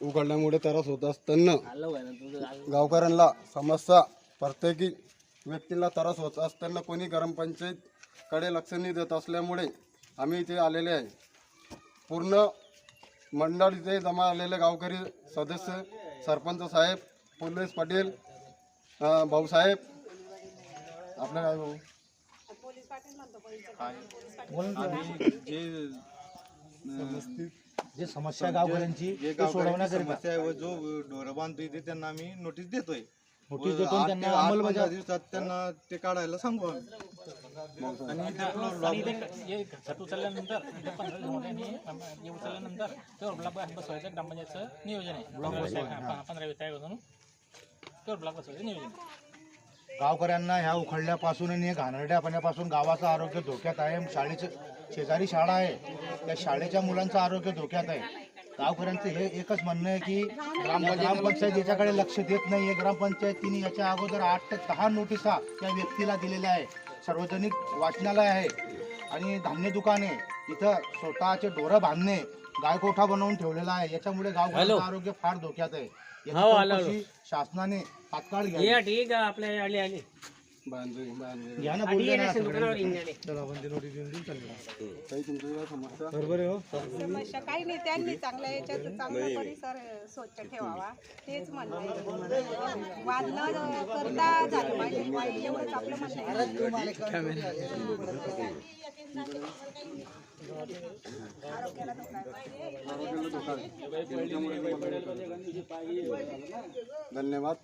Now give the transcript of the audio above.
उघडल्यामुळे त्रास होत असताना गावकऱ्यांना समस्या प्रत्येकी व्यक्तीला त्रास होत असताना कोणी ग्रामपंचायतकडे लक्ष नाही देत असल्यामुळे आम्ही इथे आलेले आहे. पूर्ण मंडळ इथे जमा आलेले गावकरी सदस्य सरपंच साहेब पोलीस पाटील भाऊसाहेब आपलं काय भाऊ? आम्ही जे जे समस्या गावकऱ्यांची जे ते सोडवण्याकरिता गावकऱ्यांची समस्या आहे व जो ढोरं बांधतो इथे त्यांना आम्ही नोटीस देतोय नोटीस व देतो आठ त्यांना ते अंमलबजावणी- पंधरा दिवसात त्यांना ते काढायला सांगू आम्ही आणि हे खत उचलल्यानंतर इथे पंधरा दिवसामध्ये आणि हे उचलल्यानंतर ते ब्लॉक बसवायचं ग्रामपंचायतचं नियोजन आहे हा, पंधरा वित्तापासून ते ब्लॉक बसवायचं नियोजन आहे. गावकऱ्यांना ह्या उखडल्यापासून आणि घाणरड्या पाण्यापासून गावाचं आरोग्य धोक्यात आहे. शाळेचं शेजारी शाळा आहे. त्या शाळेच्या मुलांचं आरोग्य धोक्यात आहे. गावकऱ्यांचं हे एकच म्हणणं आहे की ग्राम ग्रामपंचायत याच्याकडे लक्ष देत नाही आहे ग्रामपंचायतीने याच्या अगोदर आठ ते दहा नोटिसा त्या व्यक्तीला दिलेल्या आहे. सार्वजनिक वाचनालय आहे आणि धान्य दुकान इथं स्वतःचे ढोरं बांधणे गायकोठा बनवून ठेवलेला आहे. याच्यामुळे गावकऱ्यांचं आरोग्य फार धोक्यात आहे. याची चौकशी शासनाने तात्काळ घ्यावी? ठीक आहे आपल्या आली आली. बांधवी बांधवी. घ्या ना बोलूया ना काही तुमच्या समस्या? समस्या काही नाही त्यांनी चांगल्या याच्यात चांगला परिसर स्वच्छ ठेवावा. तेच म्हणणं आहे. वाद न करता झालं पाहिजे. एवढंच आपलं म्हणणं आहे. धन्यवाद.